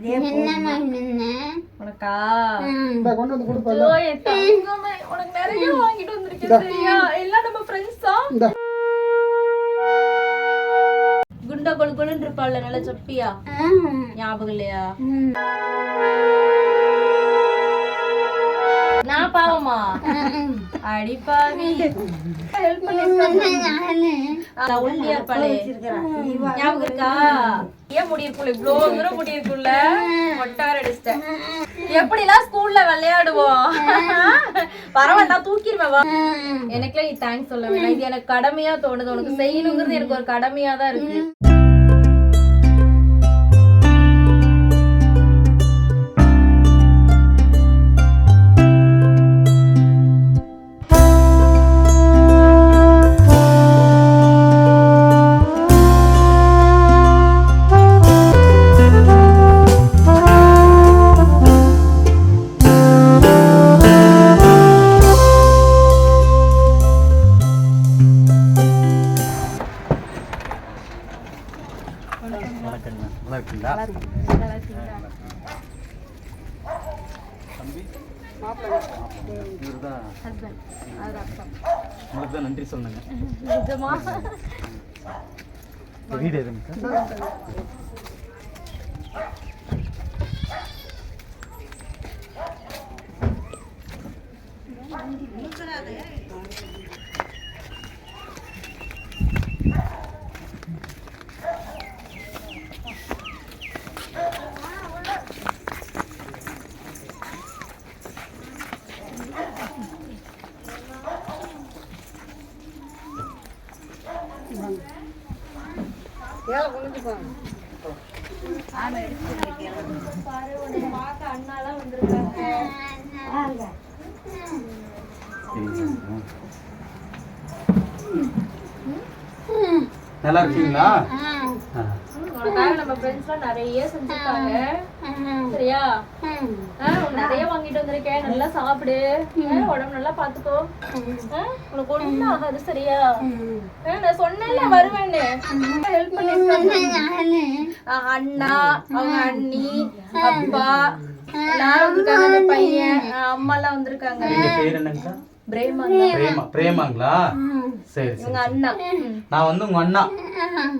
இதே உனக்கா? இந்த கொண்டு வந்து கொடுப்பா ஐயோ, என் தங்கமே, உனக்கு நிறைய வாங்கிட்டு வந்திருக்கேன் சரியா? எல்லாம் நம்ம ஃப்ரெண்ட்ஸ் குண்டா கொழு கொழுன்னு இருப்பாள்ல நல்ல சப்பியா? ஞாபகம் இல்லையா? நான் பாவமா? அடி பாவி. ஹெல்ப் ஒல்லியா இருப்பாளே. ஞாபகம் இருக்கா? ஏன் முடி இவ்வளோ தூரம் முடி மொட்டார அடிச்சிட்டேன். எப்படிலாம் ஸ்கூல்ல விளையாடுவோம்? பரவாயில்ல தூக்கிடுவேன் எனக்குலாம் நீ தேங்க்ஸ் சொல்ல வேணாம். இது எனக்கு கடமையா தோணுது. உனக்கு செய்யணுங்கிறது எனக்கு ஒரு கடமையா தான் இருக்கு. நல்லா இருக்கீங்களா. உனக்காக நம்ம ஃப்ரெண்ட்ஸ்லாம் நிறைய செஞ்சிருக்காங்க. சரியா? நிறைய வாங்கிட்டு வந்திருக்கேன். நல்லா சாப்பிடு. உடம்பு நல்லா பாத்துக்கோ. உனக்கு ஒண்ணும் ஆகாது சரியா? நான் சொன்னேன்ல வருவேன்னு. ஹெல்ப் பண்ணி அண்ணா அவங்க அண்ணி அப்பா எல்லாரும் வந்திருக்காங்க அந்த பையன். அம்மா எல்லாம் வந்திருக்காங்க. பேர் என்னங்கக்கா? பிரேமா பிரேமா பிரேமாங்களா? சரி சரி உங்க அண்ணா. நான் வந்து உங்க அண்ணா.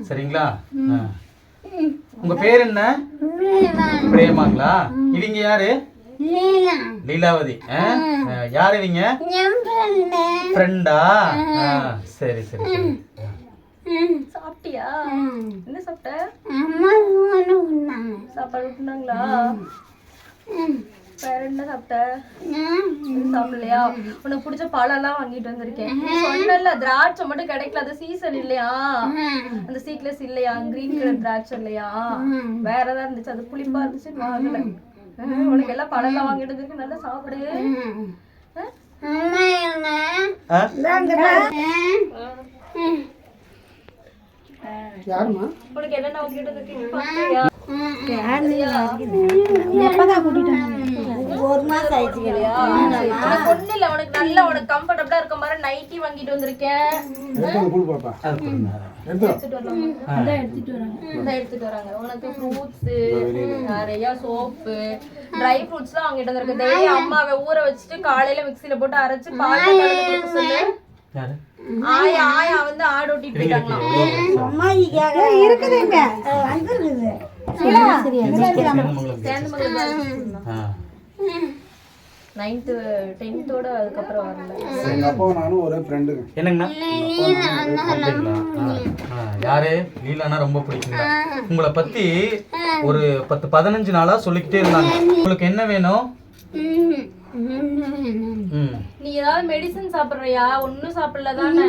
சரிங்களா. உங்க பேர் என்ன? பிரேமாங்களா? இவங்க யாரு? லீலாவதி யார் இவங்க ஃப்ரெண்டா சரி சரி சரி. சாப்பிட்டியா? என்ன சாப்பிட்ட? அம்மா சாப்பாடு விட்டுனாங்களா வேற என்ன சாப்பிட்ட? சாப்பிடலையா? உனக்கு பிடிச்ச பழம் எல்லாம் வாங்கிட்டு வந்திருக்கேன். சொன்னல திராட்சை மட்டும் கிடைக்கல. அது சீசன் இல்லையா? அந்த சீக்லெஸ் இல்லையா? கிரீன் கலர் திராட்சை இல்லையா? வேற ஏதாவது இருந்துச்சு? அது புளிப்பா இருந்துச்சு வாங்கல. உனக்கு எல்லாம் பழம் எல்லாம் வாங்கிட்டு வந்திருக்கு நல்லா சாப்பிடு? யாருமா உனக்கு என்னென்ன வாங்கிட்டு வந்திருக்கீங்க பாத்தியா? எப்பதான் கூட்டிட்டு ஒரு மாசம் ஆயிடுச்சு ஒண்ணும் இல்ல உனக்கு நல்ல உனக்கு கம்ஃபர்டபுளா இருக்க மாதிரி நைட்டி வாங்கிட்டு வந்திருக்கேன். எடுத்துட்டு வரலாமா? இந்த எடுத்துட்டு வராங்க. உனக்கு ஃப்ரூட்ஸ் நிறைய சோப்பு ட்ரை ஃப்ரூட்ஸ்லாம் வாங்கிட்டு வந்திருக்கு டெய்லி அம்மாவை ஊற வச்சுட்டு காலையில மிக்ஸில போட்டு அரைச்சு பால் சொல்லு. ஆயா ஆயா வந்து ஆடு ஓட்டிட்டு அம்மாஜிக்காக இருக்குதுங்க. வந்துருக்குது நைன்த்து டென்த்தோட அதுக்கப்புறம் வரல. எங்க அப்பாவும் நானும் ஒரே ஃப்ரெண்டுங்க என்னங்கண்ணா. யாரு? லீலானா ரொம்ப பிடிக்குங்களா? உங்களை பத்தி ஒரு பத்து பதினஞ்சு நாளா சொல்லிக்கிட்டே இருந்தாங்க. உங்களுக்கு என்ன வேணும்? நீ ஏதாவது மெடிசன் சாப்பிடுறியா? ஒன்னும் சாப்பிடல தானே?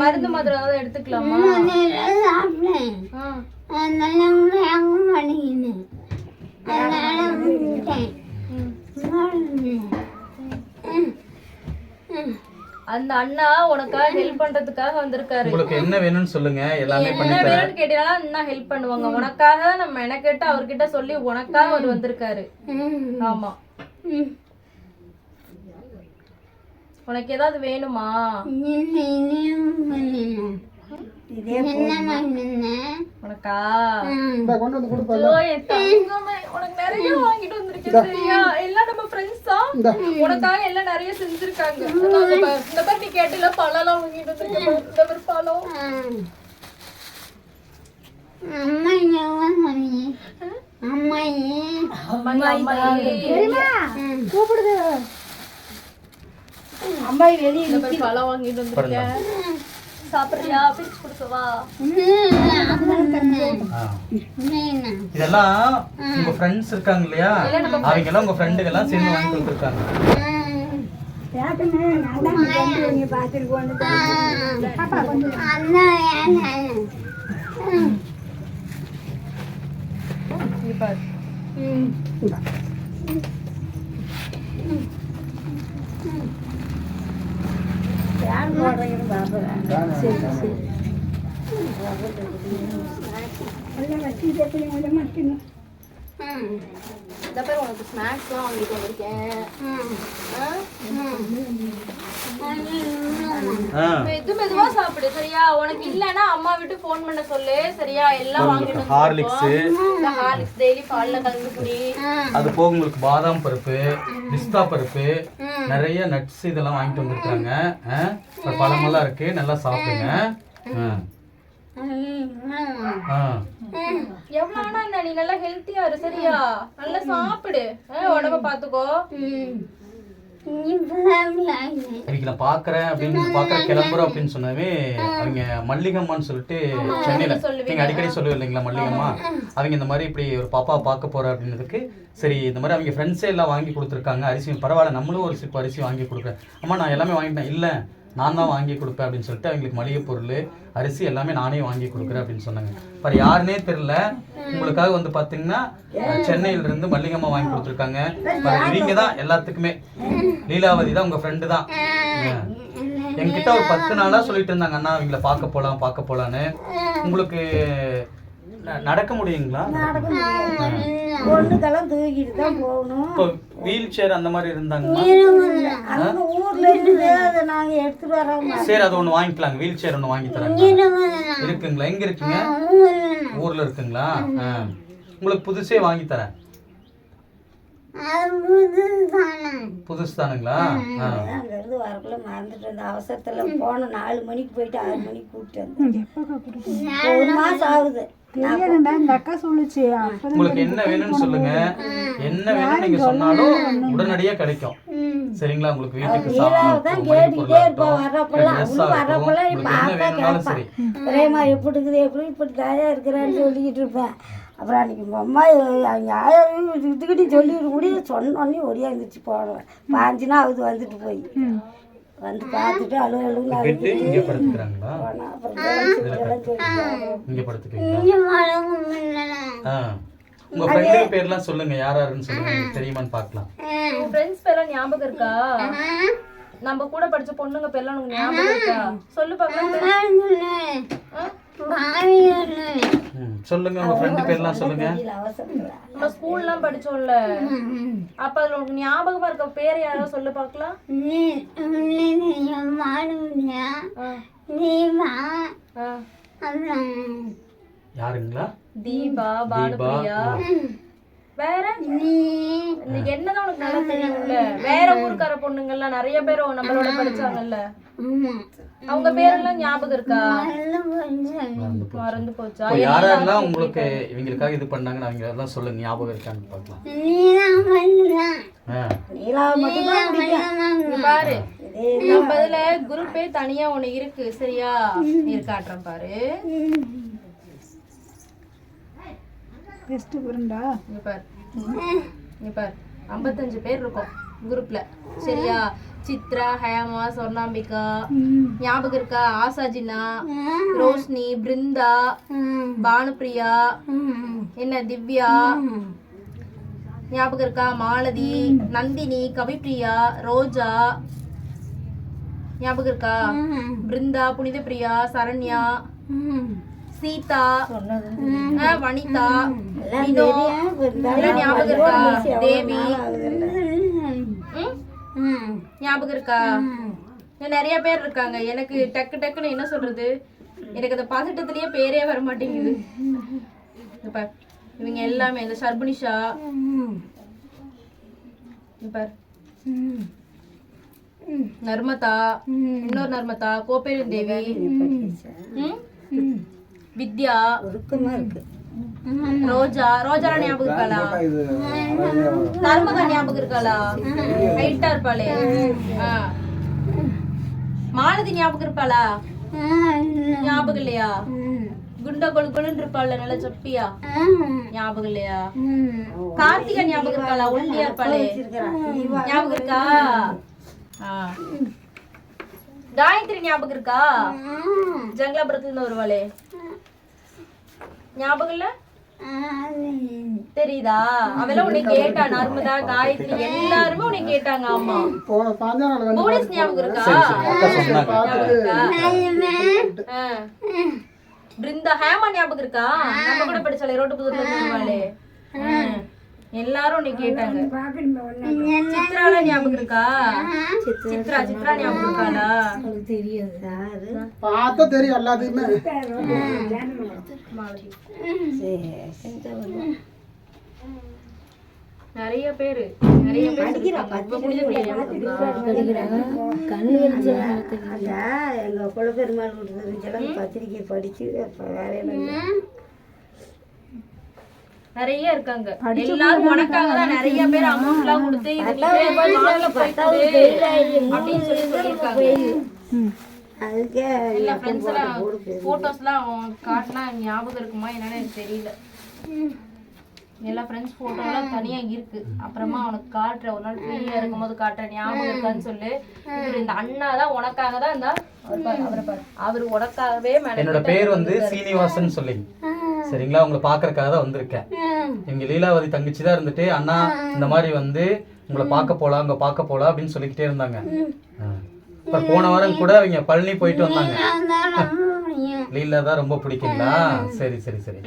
மருந்து மாத்திரை ஏதாவது எடுத்துக்கலாமா? அண்ணா உனக்காக ஹெல்ப் பண்றதுக்காக வந்திருக்காரு. உங்களுக்கு என்ன வேணும்னு சொல்லுங்க. எல்லாமே என்ன பண்ணி தரேன் வேணும்னு கேட்டீங்கன்னா அண்ணா ஹெல்ப் பண்ணுவாங்க. உனக்காக தான் நம்ம மெனக்கெட்டு அவர்கிட்ட சொல்லி உனக்காக அவர் வந்திருக்காரு. ஆமா. உனக்கு ஏதாவது வேணுமா? இதே உனக்கா? கொண்டு வந்து உனக்கு நிறைய வாங்கிட்டு வந்திருக்கேன் சரியா? எல்லாம் நம்ம ஃப்ரெண்ட்ஸ் தான் உனக்காக எல்லாம் நிறைய செஞ்சிருக்காங்க. இந்த மாதிரி நீ கேட்டல பழம்லாம் வாங்கிட்டு வந்திருக்கேன். இந்த மாதிரி பழம். கூப்பிடுது. அம்மாயி வெளியே பழம் வாங்கிட்டு வந்திருக்கேன் சாப்பிடுறியா? பிரிச்சு கொடுக்கவா. இதெல்லாம் உங்க ஃப்ரெண்ட்ஸ் இருக்காங்க இல்லையா? அவங்க எல்லாம் உங்க ஃப்ரெண்டுங்க எல்லாம் சேர்ந்து வாங்கி கொடுத்துருக்காங்க. கேட்டுன்னு நான் தான் இந்த பேர் உனக்கு ஸ்நாக்ஸ்லாம் வாங்கிட்டு வந்திருக்கேன். ஆ? ஆ. மெது மெதுவா சாப்பிடு சரியா? உனக்கு இல்லைன்னா அம்மா விட்டு ஃபோன் பண்ண சொல்லு சரியா? எல்லாம் வாங்கிட்டு ஹார்லிக்ஸ் இந்த ஹார்லிக்ஸ் டெய்லி பால்ல கலந்து குடி. அது போக உங்களுக்கு பாதாம் பருப்பு பிஸ்தா பருப்பு நிறைய நட்ஸ் இதெல்லாம் வாங்கிட்டு வந்திருக்காங்க பழமெல்லாம் இருக்கு நல்லா சாப்பிடுங்க. எவ்வளவு நீ நல்லா ஹெல்த்தியா இரு சரியா? நல்லா சாப்பிடு. உடம்ப பாத்துக்கோ. இன்னைக்கு நான் பாக்குறேன் அப்படின்னு பாக்குற கிளம்புறோம் அப்படின்னு சொன்னவே அவங்க மல்லிகம்மான்னு சொல்லிட்டு சென்னையில. நீங்க அடிக்கடி சொல்லுவீங்க இல்லைங்களா மல்லிகம்மா? அவங்க இந்த மாதிரி இப்படி ஒரு பாப்பா பார்க்க போற அப்படின்றதுக்கு சரி இந்த மாதிரி அவங்க ஃப்ரெண்ட்ஸே எல்லாம் வாங்கி கொடுத்துருக்காங்க. அரிசி பரவாயில்ல நம்மளும் ஒரு சிப்பு அரிசி வாங்கி கொடுக்குறேன். அம்மா நான் எல்லாமே வாங்கிட்டேன். இல்லை நான் தான் வாங்கி கொடுப்பேன் அப்படின்னு சொல்லிட்டு அவங்களுக்கு மளிகை பொருள் அரிசி எல்லாமே நானே வாங்கி கொடுக்குறேன் அப்படின்னு சொன்னாங்க. அப்புறம் யாருன்னே தெரியல. உங்களுக்காக வந்து பார்த்தீங்கன்னா அஹ், சென்னையில இருந்து மல்லிகம்மா வாங்கி கொடுத்துருக்காங்க. பாரு, இவங்க தான் எல்லாத்துக்குமே. லீலாவதி தான் உங்க ஃப்ரெண்டு தான். என்கிட்ட ஒரு பத்து நாளாக சொல்லிட்டு இருந்தாங்க அண்ணா அவங்கள பார்க்க போகலாம் பார்க்க போகலான்னு உங்களுக்கு நடக்க முடியுங்களா? பொண்ணுக்கெல்லாம் தூக்கிட்டு தான் போகணும். இப்போ வீல் சேர் அந்த மாதிரி இருந்தாங்கன்னா அங்க ஊர்ல இருந்து அதை நாங்க எடுத்துட்டு வரோம். சரி அது ஒண்ணு வாங்கிக்கலாங்க. வீல் சேர் ஒண்ணு வாங்கி தரேங்க. இருக்குங்களா? எங்க இருக்குங்க? ஊர்ல இருக்குங்களா. உங்களுக்கு புதுசே வாங்கி தரேன். புதுசு தானுங்களா? ஆ. அங்க இருந்து வரக்குள்ள மறந்துட்டு இருந்த அவசரத்துல போன நாலு மணிக்கு போயிட்டு ஆறு மணிக்கு கூப்பிட்டு வந்தேன். ஒரு மாசம் ஆகுது. இந்த அக்கா சொல்லுச்சு. உங்களுக்கு என்ன வேணும்னு சொல்லுங்க. என்ன வேணும்னு நீங்க சொன்னாலும் உடனடியா கிடைக்கும். சரிங்களா? உங்களுக்கு வீட்டுக்கு கேட்டுக்கிட்டே பார்த்தா சரி. பிரேமா எப்படி இருக்குது எப்படி இப்படி தாயா இருக்கிறான்னு சொல்லிக்கிட்டு இருப்பேன் அப்புறம் அன்னைக்கு உங்கள் அம்மா அவங்க ஆயா இதுக்கிட்ட சொல்லிட்டு முடிய சொன்னோடனே ஒரே இருந்துச்சு போடுவேன் பாஞ்சுனா அது வந்துட்டு போய். வந்து பார்த்துட்டு அழு அழுங்க விட்டு இங்க படுத்துக்கிறாங்களா? இங்க ஆ. உங்க ஃப்ரெண்டு பேர்லாம் சொல்லுங்க. யார் யாருன்னு சொல்லுங்க. தெரியுமான்னு பார்க்கலாம். உன் ஃப்ரெண்ட்ஸ் பேர்லாம் ஞாபகம் இருக்கா? நம்ம கூட படிச்ச பொண்ணுங்க பேர்லாம் உனக்கு ஞாபகம் இருக்கா? சொல்லு பார்க்கலாம். சொல்லுங்க உங்க ஃப்ரெண்டு பேர்லாம் சொல்லுங்க. நம்ம ஸ்கூல்லாம் படிச்சோம்ல. அப்ப அதுல உனக்கு ஞாபகமா இருக்க பேர் யாரோ சொல்லு பார்க்கலாம். ஆ. ஆ. யாருங்களா? தீபா பானுபிரியா வேற? இன்னைக்கு என்னதான் உனக்கு நல்லா தெரியும்ல? வேற ஊருக்கார பொண்ணுங்கள்லாம் நிறைய பேர் நம்மளோட படிச்சாங்கல்ல. அவங்க பேரெல்லாம் ஞாபகம் இருக்கா? மறந்து போச்சா இப்போ யார் யாரெல்லாம் உங்களுக்கு இவங்களுக்காக இது பண்ணாங்கன்னு அவங்க எல்லாம் சொல்லுங்க ஞாபகம் இருக்கான்னு பார்க்கலாம். பாரு நம்ம இதுல குரூப்பே தனியா ஒண்ணு இருக்கு சரியா? இரு காட்டுறேன் பாரு. இங்க பாரு. இங்க பாரு. ஐம்பத்தஞ்சு பேர் இருக்கோம் குரூப்ல சரியா? சித்ரா ஹேமா சொர்ணாம்பிகா ஞாபகம் இருக்கா? ஆசா ஜின்னா ரோஷினி பிருந்தா பானுப்பிரியா என்ன திவ்யா? ஞாபகம் இருக்கா? மாலதி நந்தினி கவிப்ரியா ரோஜா. ஞாபகம் இருக்கா? பிருந்தா புனித பிரியா சரண்யா சீதா வனிதா ஞாபகம் இருக்கா? தேவி? ஞாபகம் இருக்கா? இன்னும் நிறைய பேர் இருக்காங்க. எனக்கு டக்கு டக்குன்னு என்ன சொல்றது? எனக்கு அந்த பதட்டத்திலேயே பேரே வர மாட்டேங்குது. இங்க பார். இவங்க எல்லாமே இந்த சர்பனிஷா இங்க பார். நர்மதா. இன்னொரு நர்மதா. கோப்பேரன் தேவி. ம்? வித்யா. இருக்கு. ரோஜா ரோஜா ஞாபகம் இருக்காளா இது நர்மதா ஞாபகம் இருக்காளா ஹைட்டா இருப்பாளே. மாலதி ஞாபகம் இருப்பாளா ஞாபகம் இல்லையா குண்டா கொழு கொழுன்னு இருப்பாள்ல நல்ல சப்பியா? ஞாபகம் இல்லையா கார்த்திகா ஞாபகம் இருக்காளா ஒல்லியா இருப்பாளே ஞாபகம் இருக்கா. காயத்ரி ஞாபகம் இருக்கா ஜங்கலாபுரத்துல இருந்து வருவாளே ஞாபகம் இல்ல? தெரியுதா? அவெல்லாம் உன்னை கேட்டா நர்மதா காயத்ரி எல்லாருமே உன்னை கேட்டாங்க ஆமா போன வந்து போனஸ் ஞாபகம் இருக்கா. பிருந்தா ஹேமா ஞாபகம் இருக்கா? நம்ம கூட படிச்சாலே ரோட்டு புதூர்ல இருந்து வருவாளே ஆ. எல்லாரும் உன்னை கேட்டாங்க. சித்ரால ஞாபகம் இருக்கா? சித்ரா சித்ரா ஞாபகம் இருக்காளா? யாரு? பார்த்தா தெரியும் செஞ்சவங்க. நிறைய பேரு. நிறைய எங்க குலப்பெருமாள் வீட்டுல பத்திரிக்கை படிச்சு என்ன நிறைய இருக்காங்க. எல்லாரும் உனக்காக தான் நிறைய பேர் அமௌண்ட் எல்லாம் கொடுத்து அப்படின்னு சொல்லி சொல்லியிருக்காங்க. அதுக்கே எல்லா ஃப்ரெண்ட்ஸ் எல்லாம் போட்டோஸ் எல்லாம் காட்டினா ஞாபகம் இருக்குமா? என்னன்னு எனக்கு தெரியல. எல்லா ஃப்ரெண்ட்ஸ் போட்டோ எல்லாம் தனியா இருக்கு. அப்புறமா அவனுக்கு காட்டுற ஒரு நாள் ஃப்ரீயா இருக்கும்போது காட்டுற ஞாபகம் இருக்கான்னு சொல்லு. இந்த அண்ணா தான் உனக்காக தான் இந்த அவர் உனக்காகவே என்னோட பேர் வந்து சீனிவாசன் சொல்லி சரிங்களா? உங்களை பார்க்கறதுக்காக தான் வந்திருக்கேன். இவங்க லீலாவதி தங்கச்சி தான் இருந்துட்டு அண்ணா இந்த மாதிரி வந்து உங்களை பார்க்க போலாம் அங்க பார்க்க போலாம் அப்படின்னு சொல்லிக்கிட்டே இருந்தாங்க. இப்ப போன வாரம் கூட அவங்க பழனி போயிட்டு வந்தாங்க. லீலா தான் ரொம்ப பிடிக்குங்களா? சரி சரி சரி.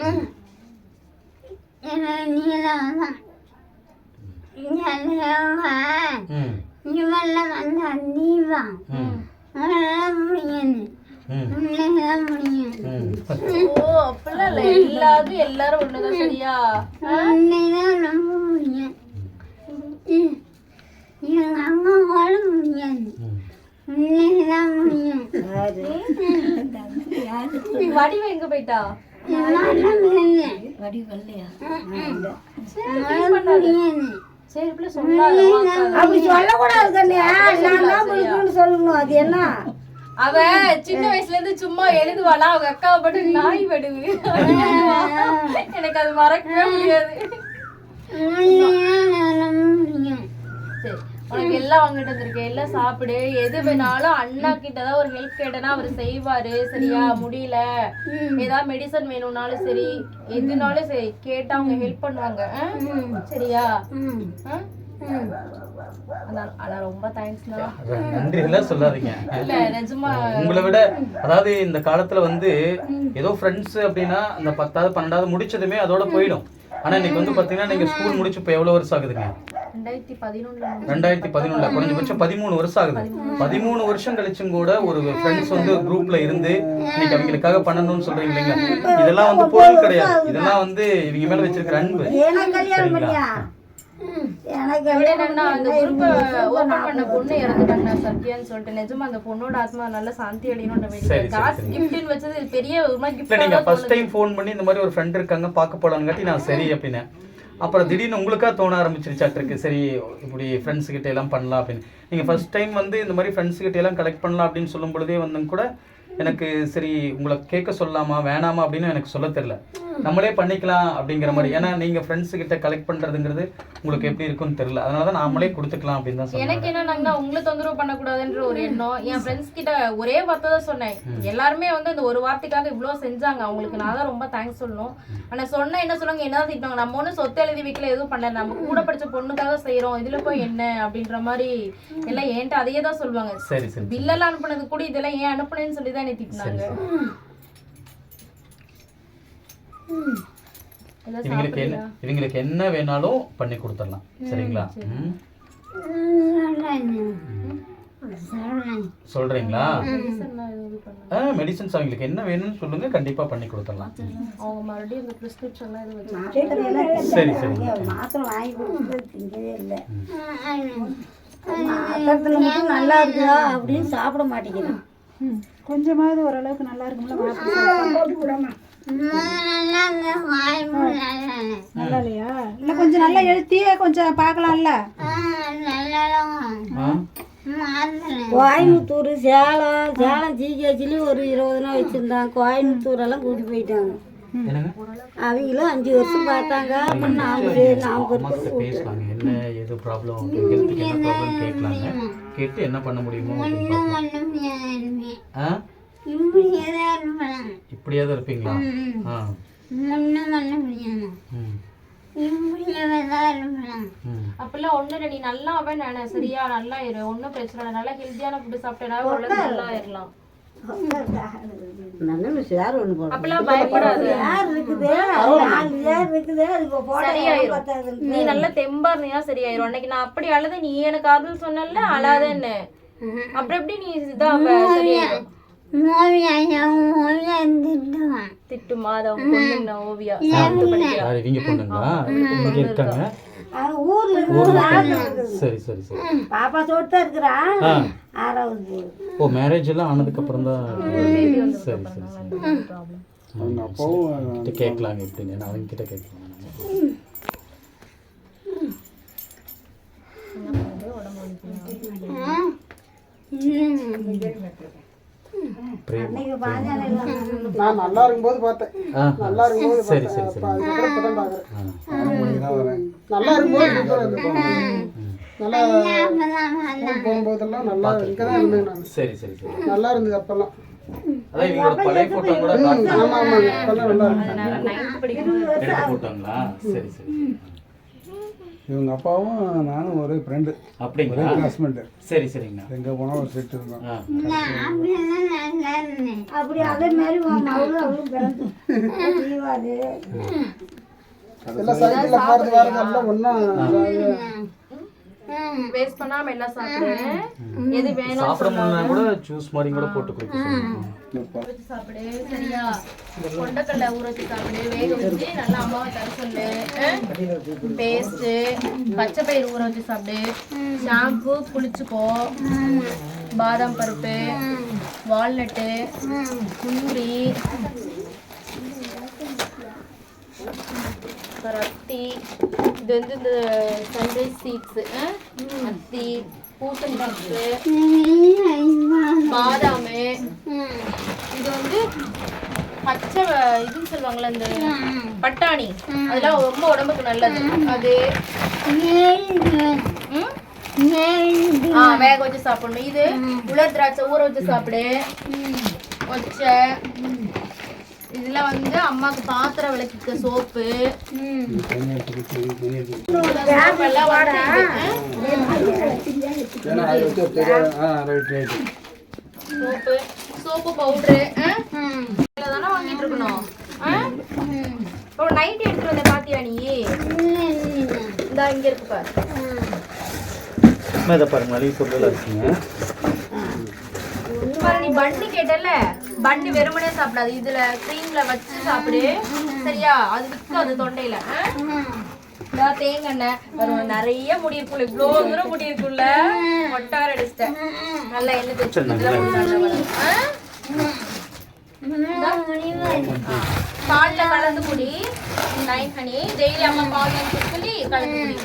ம் இவெல்லாம் வந்து தீபா ம் அதெல்லாம் முடியாது ம் பிள்ளைங்களாம் முடியும் ம் ஓ அப்படிலாம் இல்ல எல்லாரும் எல்லாரும் ஒண்ணுதான் சரியா பிள்ளைங்களாம் ரொம்ப முடியும் எங்க அம்மா கூட முடியாது ம் பிள்ளைங்களாம் முடியும் வடிவ எங்க போயிட்டா எல்லாரும் முடியாது முடியாது சரி பிள்ளை சொல்லாதம்மா அப்படி சொல்லக்கூடாது கண்ணியா நான் தான் பிடிக்கும்னு சொல்லணும். அது என்ன? அவ சின்ன வயசுல இருந்து சும்மா எழுதுவாளா? அவங்க அக்காவை பட்டு நாய் விடுவு எனக்கு அது மறக்கவே முடியாது. சரி. உனக்கு எல்லாம் வாங்கிட்டு வந்திருக்கேன். எல்லாம் சாப்பிடு. எது வேணாலும் அண்ணா கிட்ட தான் ஒரு ஹெல்ப் கேட்டனா அவர் செய்வாரு. சரியா? முடியல. ஏதாவது மெடிசன் வேணும்னாலும் சரி எதுனாலும் சரி கேட்டா அவங்க ஹெல்ப் பண்ணுவாங்க? சரியா? நன்றி எல்லாம் சொல்லாதீங்க. உங்களை விட அதாவது இந்த காலத்துல வந்து ஏதோ ஃப்ரெண்ட்ஸ் அப்படின்னா அந்த பத்தாவது பன்னெண்டாவது முடிச்சதுமே அதோட போயிடும். ஆனா இன்னைக்கு வந்து பாத்தீங்கன்னா நீங்க ஸ்கூல் முடிச்சு இப்போ எவ்வளவு வருஷம் ஆகுதுங்க? ரெண்டாயிரத்தி பதினொன்னுல குறைஞ்சபட்சம் பதிமூணு வருஷம் ஆகுது. பதிமூணு. வருஷம் கழிச்சும் கூட ஒரு ஃப்ரெண்ட்ஸ் வந்து குரூப்ல இருந்து இன்னைக்கு அவங்களுக்காக பண்ணணும்னு சொல்றீங்க இல்லைங்களா? இதெல்லாம் வந்து பொருள் கிடையாது. இதெல்லாம் வந்து இவங்க மேல வச்சிருக்கிற அன்பு. என்னன்னா அந்த குரூப்பை ஓபன் பண்ண பொண்ணு இறந்துட்டாங்க சத்யான்னு சொல்லிட்டு. நிஜமா அந்த பொண்ணோட ஆத்மா நல்ல சாந்தி அடையணும்ன்ற காசு. கிஃப்ட்னு வச்சது பெரிய ஒரு மாதிரி நீங்க ஃபர்ஸ்ட் டைம் ஃபோன் பண்ணி இந்த மாதிரி ஒரு ஃப்ரெண்ட் இருக்காங்க பார்க்க போலாங்காட்டி நான் சரி அப்படின்னேன். அப்புறம் திடீர்னு உங்களுக்காக தோண ஆரம்பிச்சிருச்சாட்டிருக்கு சரி இப்படி ஃப்ரெண்ட்ஸ் கிட்ட எல்லாம் பண்ணலாம் அப்படின்னு. நீங்க ஃபர்ஸ்ட் டைம் வந்து இந்த மாதிரி ஃப்ரெண்ட்ஸ் கிட்ட எல்லாம் கலெக்ட் பண்ணலாம் அப்படின்னு சொல்லும் பொழுதே வந்து கூட எனக்கு சரி உங்களை கேட்க சொல்லலாமா வேணாமா அப்படின்னு எனக்கு சொல்ல தெரியல. நம்மளே பண்ணிக்கலாம் அப்படிங்கிற மாதிரி. ஏன்னா நீங்க ஃப்ரெண்ட்ஸ் கிட்ட கலெக்ட் பண்றதுங்கிறது உங்களுக்கு எப்படி இருக்கும்னு தெரியல. அதனால தான் நாமளே கொடுத்துக்கலாம் அப்படின்னு தான் எனக்கு என்னன்னா உங்களை தொந்தரவு பண்ணக்கூடாதுன்ற ஒரு எண்ணம். என் ஃப்ரெண்ட்ஸ் கிட்ட ஒரே வார்த்தை தான் சொன்னேன். எல்லாருமே வந்து அந்த ஒரு வார்த்தைக்காக இவ்வளவு செஞ்சாங்க. அவங்களுக்கு நான் தான் ரொம்ப தேங்க்ஸ் சொல்லணும். ஆனா சொன்ன என்ன சொல்லுவாங்க? என்னதான் திட்டுவாங்க? நம்ம ஒன்றும் சொத்து எழுதி வீட்டில் எதுவும் பண்ணல. நம்ம கூட படிச்ச பொண்ணுக்காக செய்றோம். இதுல போய் என்ன அப்படின்ற மாதிரி எல்லாம் என்கிட்ட அதையே தான் சொல்லுவாங்க. சரி சரி பில்லெல்லாம் அனுப்புனது கூட இதெல்லாம் ஏன் அனுப்புனேன்னு சொல்லி தான் என்னை திட்டினாங்க. இவங்களுக்கு என்ன இவங்களுக்கு என்ன வேணாலும் பண்ணி கொடுத்துடலாம். சரிங்களா? சொல்றீங்களா? ஆ மெடிசன்ஸ் அவங்களுக்கு என்ன வேணும்னு சொல்லுங்க. கண்டிப்பா பண்ணி கொடுத்துடலாம். அவங்க மறுபடியும் இந்த ப்ரிஸ்கிரிப்ஷன்லாம் இது வச்சு சரி சரி. மாத்திரை வாங்கி கொடுத்தது இல்லை. மாத்திரத்தில் மட்டும் நல்லா இருக்குதா அப்படின்னு சாப்பிட மாட்டேங்கிறான் கொஞ்சமாவது ஓரளவுக்கு நல்லா இருக்கும்ல நல்லா இல்லையா இல்லை கொஞ்சம் நல்லா எழுத்தி கொஞ்சம் பார்க்கலாம்ல? கோயம்புத்தூர் சேலம் சேலம் ஜிஹெச்லேயும் ஒரு இருபது நாள் வச்சுருந்தாங்க. கோயம்புத்தூர் எல்லாம் கூட்டி போயிட்டாங்க அவங்களும் அஞ்சு வருஷம் பார்த்தாங்க. அப்புறம் நாம என்ன எது ப்ராப்ளம் ஹெல்த்துக்கு என்ன ப்ராப்ளம் கேட்கலாங்க. கேட்டு என்ன பண்ண முடியுமோ இப்படியே தான் இருப்பீங்களா? ஆ. ம். ம். அப்பெல்லாம் ஒண்ணு இல்லை நீ நல்லா அவன் நானே சரியா நல்லா இரு ஒன்றும் பிரச்சனை இல்லை. நல்லா ஹெல்த்தியான ஃபுட்டு சாப்பிட்டேனா ஓரளவுக்கு நல்லா ஆயிடலாம் நீ நல்ல தெம்பா இருந்தீங்கன்னா சரியாயிரும். அன்னைக்கு நான் அப்படி அழுத நீ எனக்கு ஆறுதல் சொன்னல அழாதன்னு. அப்புறம் எப்படி நீ சரியாயிரும். திட்டுமா அதை பொண்ணுங்க ஓவியா இவங்க பொண்ணுங்களா இங்கே இருக்காங்க. சரி சரி சரி பாப்பா சோட்டு தான் ஆ ஆறாவது ஓ மேரேஜ் எல்லாம் ஆனதுக்கு அப்புறம் தான் சரி சரி சரி அவங்க அப்பாவும் கிட்ட கேட்கலாங்க எப்படின்னு நான் அவங்க கிட்ட கேட்கலாம் Pray. நான் நல்லா இருக்கும்போது பார்த்தேன். நல்லா இருக்கும்போது சரி சரி சரி. நல்லா இருக்கும்போது. நல்லா ஸ்கூல் போகும்போதெல்லாம் நல்லா இங்கே தான் இருந்தேன் நான். சரி சரி சரி. நல்லா இருந்தது அப்பெல்லாம். அதான் இவங்களோட பழைய போட்டோ கூட காட்டுங்க. ஆமா ஆமாங்க அப்பெல்லாம் நல்லா எடுத்து போட்டாங்களா? சரி சரி இவங்க அப்பாவும் நானும் ஒரே ஃப்ரெண்டு ஒரே அப்படிங்களா கிளாஸ்மேட்டு சரி சரிங்கண்ணா. எங்கே போனால் ஒரு செட் இருந்தோம் அப்படி அதே மாதிரி எல்லாம் சைக்கிளில் போகிறது வரது எல்லாம் ஒன்றா வேஸ்ட் பண்ணாம எல்லாம் சாப்பிடு? எது வேணும் சாப்பிட முடியலனா கூட ஜூஸ் மாதிரி கூட போட்டு குடிக்க சாப்பிடு சரியா? கொண்டக்கடலை ஊற வச்சு சாப்பிடு. வேக வச்சு நல்லா அம்மாவை தர சொல்லு. பேஸ்ட் பச்சை பயிர் ஊற வச்சு சாப்பிடு. ஷாம்பு குளிச்சுக்கோ பாதாம் பருப்பு. வால்நட்டு முந்திரி அப்புறம் அத்தி இது வந்து இந்த சன்ரைஸ் சீட்ஸு அத்தி பூசணிக்காப்பு பாதாமு. இது வந்து பச்சை இதுன்னு சொல்லுவாங்கல்ல இந்த பட்டாணி. அதெல்லாம் ரொம்ப உடம்புக்கு நல்லது. அது? வேக வச்சு சாப்பிடணும். இது? உலர் திராட்சை ஊற வச்சு சாப்பிடு. ஒச்சை இதெல்லாம் வந்து அம்மாக்கு பாத்திரம் விளக்கிக்க சோப்பு. சோப்பு சோப்பு பவுடரு தானே வாங்கிட்டு இருக்கணும். நைட் எடுத்துட்டு வந்த பாத்தியா நீ? இந்தா இங்க இருக்கு பாரு. பாருங்க மளிகை பொருள் இருக்குங்க நீ பன்னு கேட்டல பன்னு வெறுமனே சாப்பிடாது. இதுல க்ரீம்ல வச்சு சாப்பிடு. சரியா? அது விற்கும் அது தொண்டையில. தேங்காய் வரும். நிறைய முடி இருக்குல்ல இவ்வளோ தூரம் முடி இருக்குல்ல மொட்டார அடிச்சிட்டேன் நல்லா எண்ணெய் தேய்ச்சி? பால்ல கலந்து குடி. நைன் ஹனி டெய்லி அம்மா பால் சொல்லி கலந்து குடி.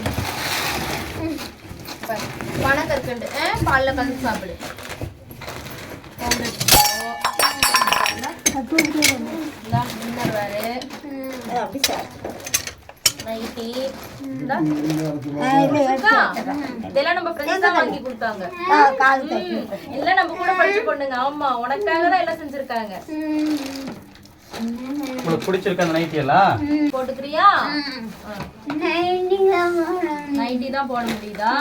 பால்ல கலந்து சாப்பிடு. அப்படி நைட்டி. அக்கா, இதெல்லாம் நம்ம ஃப்ரெண்ட்ஸ் தான் வாங்கி கொடுத்தாங்க எல்லாம் நம்ம கூட படிச்ச பொண்ணுங்க. ஆமா உனக்காக தான் எல்லாம் செஞ்சிருக்காங்க. உங்களுக்கு பிடிச்சிருக்க அந்த நைட்டி எல்லாம்? போட்டுக்கிறியா? நைட்டி தான் போட முடியுதா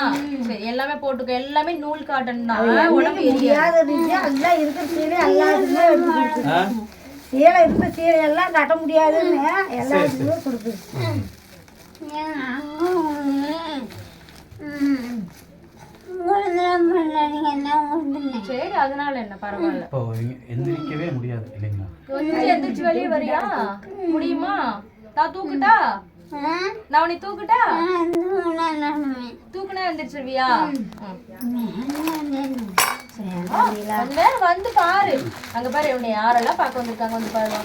சரி எல்லாமே போட்டுக்க. எல்லாமே நூல் காட்டன் தான். உடம்பு எரியாது. சீலை இருந்த சீலை எல்லாம் கட்ட முடியாதுன்னு எல்லாத்துக்குமே கொடுக்குது உங்களதெல்லாம் பண்ணாதீங்க சரி அதனால என்ன? பரவாயில்ல. இப்போ எந்திரிக்கவே முடியாது இல்லைங்களா? கொஞ்சம் எந்திரிச்சு வெளியே வரியா? முடியுமா? நான் தூக்குட்டா? நான் உன்னை தூக்குட்டா? தூக்குனா எந்திரிச்சிருவியா? வந்து பாரு. அங்க பாரு உன்னை யாரெல்லாம் பார்க்க வந்திருக்காங்க. வந்து பாரு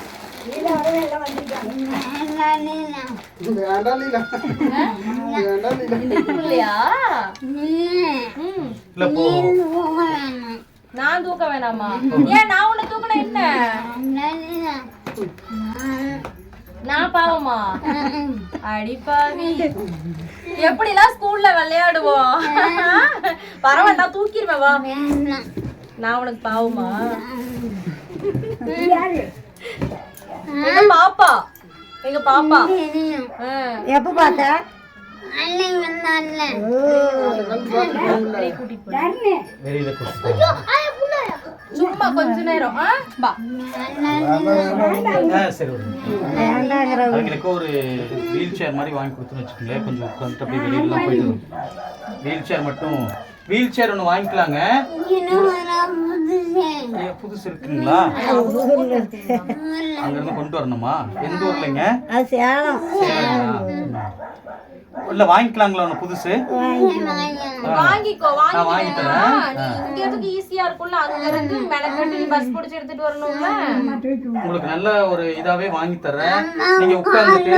நான் தூக்க வேணாமா ஏன் நான் உன்னை தூக்குனா என்ன நான் பாவமா அடிப்பாவி எப்படிலாம் ஸ்கூல்ல விளையாடுவோம் பரவாயில்ல நான் தூக்கிடுவேன் வா நான் உனக்கு பாவமா எங்க பாப்பா? எங்க பாப்பா. எப்போ பார்த்த? சும்மா கொஞ்ச நேரம். ஆ? வா. ஆ சரி விடுங்க அவங்களுக்கு ஒரு வீல் சேர் மாதிரி வாங்கி கொடுத்துன்னு வச்சுக்கோங்களேன். கொஞ்சம் உட்காந்துட்டு அப்படியே வீல் சேர் மட்டும் வீல் சேர் ஒன்று வாங்கிக்கலாங்க. புதுசு இருக்குங்களா அங்கிருந்து கொண்டு வரணுமா? எந்த ஊர்லங்க? சேலம்? இல்ல வாங்கிக்கலாங்களா ஒன்று புதுசு? வாங்கிக்கோ நான் வாங்கி தரேன். நீ இங்க எதுக்கு ஈஸியா இருக்கும்ல? அங்க இருந்து மெனக்கட்டு பஸ் பிடிச்சு எடுத்துட்டு வரணும்ல? உங்களுக்கு நல்ல ஒரு இதாவே வாங்கி தர்றேன் நீங்க உட்கார்ந்துட்டு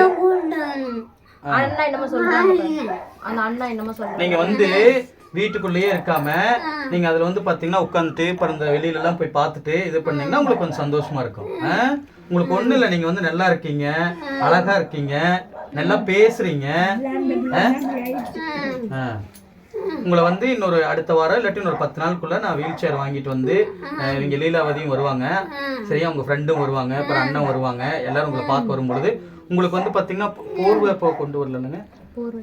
அண்ணா என்னமோ சொல்றாங்க அந்த அண்ணா என்னமோ சொல்றாங்க நீங்க வந்து வீட்டுக்குள்ளேயே இருக்காம நீங்க அதுல வந்து பாத்தீங்கன்னா உட்காந்துட்டு அப்புறம் இந்த வெளியில எல்லாம் போய் பார்த்துட்டு இது பண்ணீங்கன்னா உங்களுக்கு கொஞ்சம் சந்தோஷமா இருக்கும். ஆ? உங்களுக்கு ஒண்ணு இல்லை நீங்க வந்து நல்லா இருக்கீங்க அழகா இருக்கீங்க நல்லா பேசுறீங்க. ஆ? உங்களை வந்து இன்னொரு அடுத்த வாரம் இல்லாட்டி இன்னொரு பத்து நாளுக்குள்ள நான் வீல் சேர் வாங்கிட்டு வந்து இவங்க லீலாவதியும் வருவாங்க. சரியா உங்க ஃப்ரெண்டும் வருவாங்க அப்புறம் அண்ணன் வருவாங்க எல்லாரும் உங்களை பார்க்க வரும்பொழுது உங்களுக்கு வந்து பாத்தீங்கன்னா போர்வை கொண்டு வரலங்க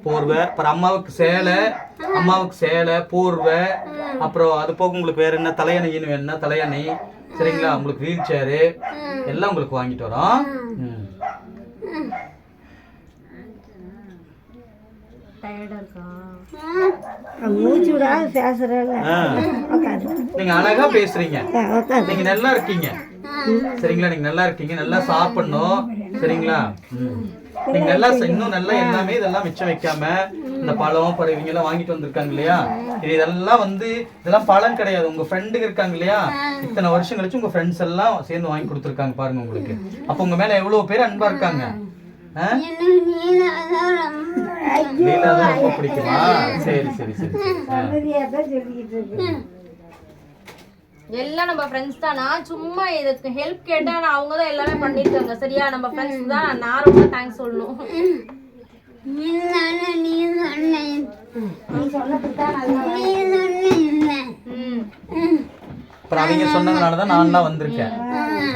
போர்வை. அப்புறம் அம்மாவுக்கு சேலை அம்மாவுக்கு சேலை போர்வை அப்புறம் அது போக உங்களுக்கு வேற என்ன தலையணைன்னு வேணும்னா தலையணை சரிங்களா? உங்களுக்கு வீல் சேரு எல்லாம் உங்களுக்கு வாங்கிட்டு வரோம். நீங்க அழகா பேசுறீங்க. நீங்க நல்லா இருக்கீங்க. சரிங்களா? நீங்க நல்லா இருக்கீங்க. நல்லா சாப்பிடணும். சரிங்களா. நீங்க நல்லா இன்னும் நல்லா எல்லாமே இதெல்லாம் மிச்சம் வைக்காம இந்த பழம் பழம் இவங்க எல்லாம் வாங்கிட்டு வந்திருக்காங்க இல்லையா? இது இதெல்லாம் வந்து இதெல்லாம் பழம் கிடையாது. உங்க ஃப்ரெண்டுங்க இருக்காங்க இல்லையா? இத்தனை வருஷம் கழிச்சு உங்க ஃப்ரெண்ட்ஸ் எல்லாம் சேர்ந்து வாங்கி கொடுத்துருக்காங்க பாருங்க உங்களுக்கு. அப்ப உங்க மேல எவ்வளவு பேர் அன்பா இருக்காங்க? லீலா தான் ரொம்ப பிடிக்குமா? சரி சரி சரி சரி ஆ. தான் சொல்லிக்கிட்டு இருக்கு எல்லாம் நம்ம ஃப்ரெண்ட்ஸ் தான்? நான் சும்மா இதுக்கு ஹெல்ப் கேட்டா நான் அவங்க தான் எல்லாமே பண்ணிருக்காங்க. சரியா? நம்ம ஃப்ரெண்ட்ஸ் தான். நான் ரொம்ப தேங்க்ஸ் சொல்லணும். ம். அப்புறம் அவங்க சொன்னதுனால தான் நான்லாம் வந்திருக்கேன்.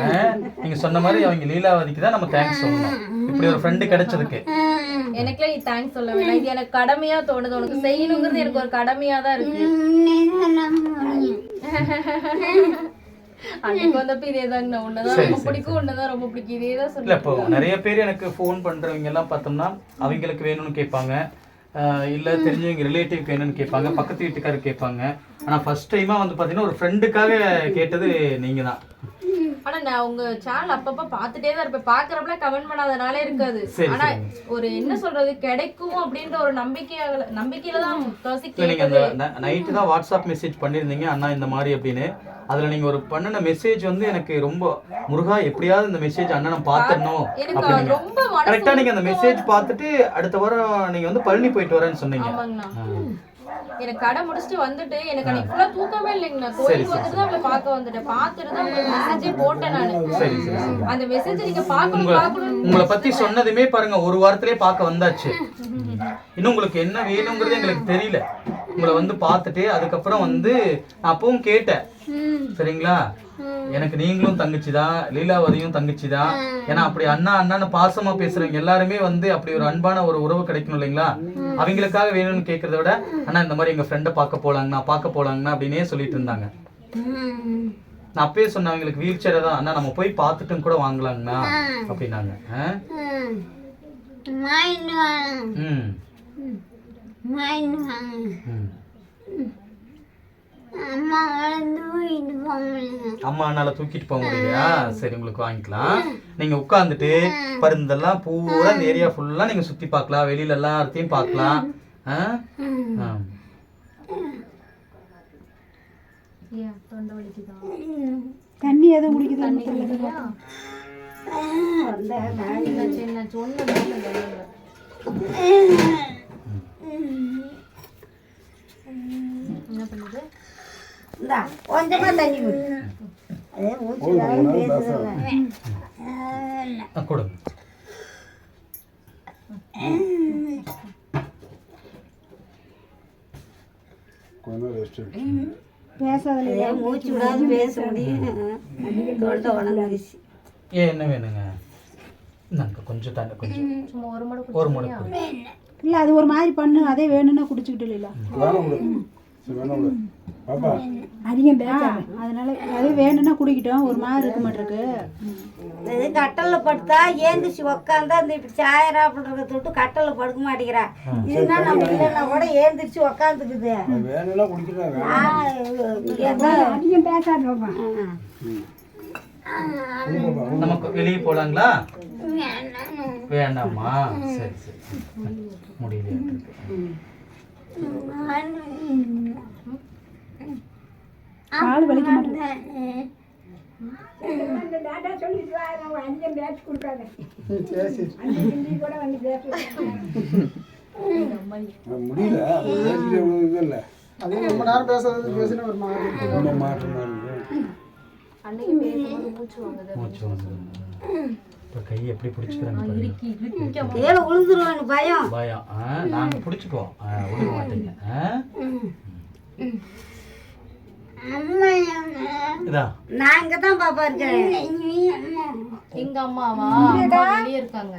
ஆ? நீங்க சொன்ன மாதிரி அவங்க லீலாவதிக்கு தான் நம்ம தேங்க்ஸ் சொல்லணும். இப்படி ஒரு ஃப்ரெண்டு கிடைச்சதுக்கு. எனக்குலாம் நீ தேங்க்ஸ் சொல்ல வேணாம். இது எனக்கு கடமையா தோணுது. உனக்கு செய்யணுங்கிறது எனக்கு ஒரு கடமையா தான் இருக்கு அன்னைக்கு வந்தப்ப இதே தாங்க உன்னதான் ரொம்ப பிடிக்கும் உன்னதான் ரொம்ப பிடிக்கும். இதே தான் இப்போ நிறைய பேர் எனக்கு ஃபோன் பண்றவங்க எல்லாம் பார்த்தோம்னா அவங்களுக்கு வேணும்னு கேட்பாங்க. இல்ல தெரிஞ்சவங்க ரிலேட்டிவ்க்கு வேணும்னு கேட்பாங்க. பக்கத்து வீட்டுக்காரர் கேட்பாங்க. ஆனா ஃபர்ஸ்ட் டைமா வந்து பாத்தீங்கன்னா ஒரு ஃப்ரெண்டுக்காக கேட்டது நீங்க தான் ஆனா நான் உங்க சேனல் அப்பப்ப பாத்துட்டே தான் இருப்பேன். பாக்குறப்பல கமெண்ட் பண்ணாதனால இருக்காது. சரி, ஆனா ஒரு என்ன சொல்றது கிடைக்கும் அப்படின்ற ஒரு நம்பிக்கையால நம்பிக்கையில தான் நீங்க அந்த நைட்டு தான் வாட்ஸ்அப் மெசேஜ் பண்ணியிருந்தீங்க. அண்ணா இந்த மாதிரி அப்படின்னு. அதுல நீங்க ஒரு பண்ணின மெசேஜ் வந்து எனக்கு ரொம்ப முருகா எப்படியாவது இந்த மெசேஜ் அண்ணனை பாத்துடணும் மனசு கரெக்டா நீங்க அந்த மெசேஜ் பார்த்துட்டு அடுத்த வாரம் நீங்க வந்து பழனி போயிட்டு வரேன்னு சொன்னீங்க. எனக்கு கடை முடிச்சுட்டு வந்துட்டு எனக்கு அன்னைக்கு ஃபுல்லா தூக்கமே இல்லைங்கண்ணா கோயிலுக்கு வந்துட்டு தான் பார்க்க வந்துட்டேன். பார்த்துட்டு தான் உங்களுக்கு மெசேஜே போட்டேன் நானு. சரி சரி சரி. அந்த மெசேஜ் நீங்க பார்க்கணும் உங்களை பார்க்கணும் உங்களை பத்தி சொன்னதுமே பாருங்க ஒரு வாரத்திலே பார்க்க வந்தாச்சு. இன்னும் உங்களுக்கு என்ன வேணுங்கிறது எங்களுக்கு தெரியல. உங்களை வந்து பார்த்துட்டு அதுக்கப்புறம் வந்து நான் அப்பவும் கேட்டேன். சரிங்களா? எனக்கு நீங்களும் தங்கச்சி தான் லீலாவதியும் தங்கச்சி தான் ஏன்னா அப்படி அண்ணா அண்ணான்னு பாசமா பேசுறவங்க எல்லாருமே வந்து அப்படி ஒரு அன்பான ஒரு உறவு கிடைக்கணும் இல்லைங்களா? அவங்களுக்காக வேணும்னு கேட்கறத விட அண்ணா இந்த மாதிரி எங்க ஃப்ரெண்டை பார்க்க போலாங்கண்ணா பார்க்க போலாங்கண்ணா அப்படின்னே சொல்லிட்டு இருந்தாங்க. நான் அப்பயே சொன்னேன் அவங்களுக்கு வீல் சேரை தான். அண்ணா நம்ம போய் பார்த்துட்டும் கூட வாங்கலாங்கண்ணா அப்படின்னாங்க? ம். ம் அம்மா வளர்ந்து போயிட்டு போங்க அம்மானால தூக்கிட்டு போக முடியலையா? சரி உங்களுக்கு வாங்கிக்கலாம். நீங்க உட்காந்துட்டு பருந்தெல்லாம் பூரா இந்த ஏரியா ஃபுல்லா நீங்க சுத்தி பார்க்கலாம். வெளியில எல்லாத்தையும் பார்க்கலாம். தண்ணி எதுவும் குடிக்குது தண்ணி குடிக்கிறியா என்னாச்சு என்னாச்சு ஒண்ணு இல்லை என்ன பண்ணுது இந்தா கொஞ்சமா தண்ணி குடி அதே மூச்சு பேசுறேன் மூச்சு விடாது பேச முடியும் ஏ என்ன வேணுங்க இந்தாங்க கொஞ்சம் தண்ணி கொஞ்சம் ஒரு மடக்கு ஒரு முறை குடி. இல்ல அது ஒரு மாதிரி பண்ணு அதே வேணும்னா குடிச்சுக்கிட்டு இல்ல அதிகம் பேசாத அதனால அது வேணும்னா குடிக்கிட்டோம். ஒரு மாதிரி இருக்க மாட்டிருக்கு. இது கட்டலில் படுத்தா ஏந்திரிச்சு உக்காந்தா இந்த இப்படி சாயராப்பில் இருக்க தொட்டு கட்டலில் படுக்க மாட்டேங்கிறா. இதுனா நம்ம இல்லைன்னா கூட ஏந்திரிச்சு உக்காந்துக்குது. அதிகம் பேசாத பாப்பா. நமக்கு வெளியே போலாங்களா? வேண்டாமா சரி சரி. முடியலையா கால் வலிக்க முடியல இல்லை. அது ரொம்ப நேரம் பேசினா ஒரு மாதிரி அன்னைக்கு மூச்சு இப்போ கை எப்படி பிடிச்சிக்கிறாங்க கீழே விழுந்துருவான்னு பயம். பயம். நாங்கள் பிடிச்சிக்குவோம். விழுக மாட்டீங்க. நான் இங்கே தான் பாப்பா இருக்கிறேன் எங்க அம்மாவா? அம்மா வெளியே இருக்காங்க.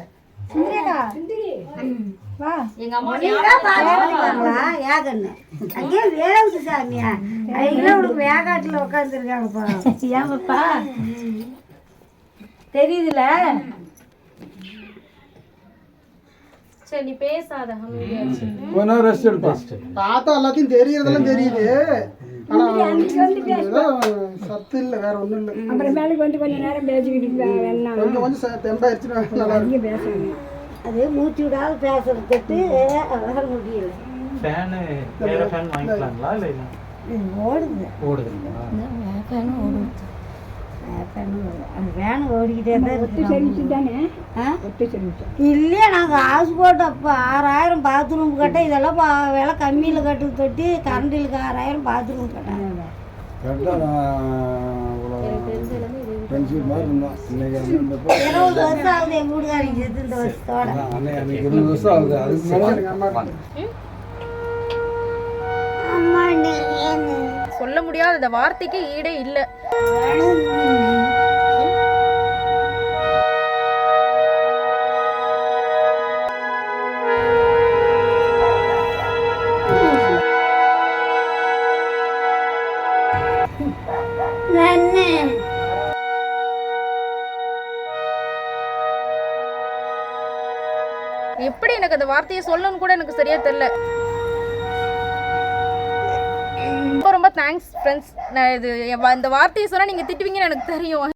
வேகாட்டில் உட்காந்துருக்காங்கப்பா ஏங்கப்பா. தெரியுதுல? சரி நீ பேசாத. கொஞ்ச ரெஸ்ட் எடுப்பா எல்லாத்தையும் தெரியறதெல்லாம் தெரியுது. சத்து இல்லை வேற ஒண்ணும் இல்லை. அப்புறம் மேலுக்கு வந்து கொஞ்ச நேரம் பேசிக்கிட்டு வேணாம் கொஞ்சம் கொஞ்சம் தெம்பாயிருச்சுன்னா அது மூச்சு விடாத பேசுறதுக்கு வர முடியல. ஃபேனு வேற ஃபேன் வாங்கிக்கலாங்களா இல்லை ஓடுது. ஓடுதுங்களா? வேன் ஓடிக்கிட்டே தான் இருக்கு இல்லையா நாங்கள் காசு போட்டு அப்போ ஆறாயிரம் பாத்ரூம் கட்ட இதெல்லாம் பா விலை கம்மியில் கட்டு தொட்டி கரண்டிலுக்கு ஆறாயிரம் பாத்ரூம் கட்டாங்க இருபது வருஷம் ஆகுது எங்கள் வீட்டுக்காரங்க இந்த வருஷத்தோட. அம்மா வாங்க அம்மா நீ சொல்ல முடியாத இந்த வார்த்தைக்கு ஈடே இல்லை. எப்படி எனக்கு அந்த வார்த்தையை சொல்லணும்னு கூட எனக்கு சரியா தெரியல. ரொம்ப ரொம்ப தேங்க்ஸ் ஃப்ரெண்ட்ஸ் நான் இது இந்த வார்த்தையை சொன்னா நீங்க திட்டுவீங்கன்னு எனக்கு தெரியும்.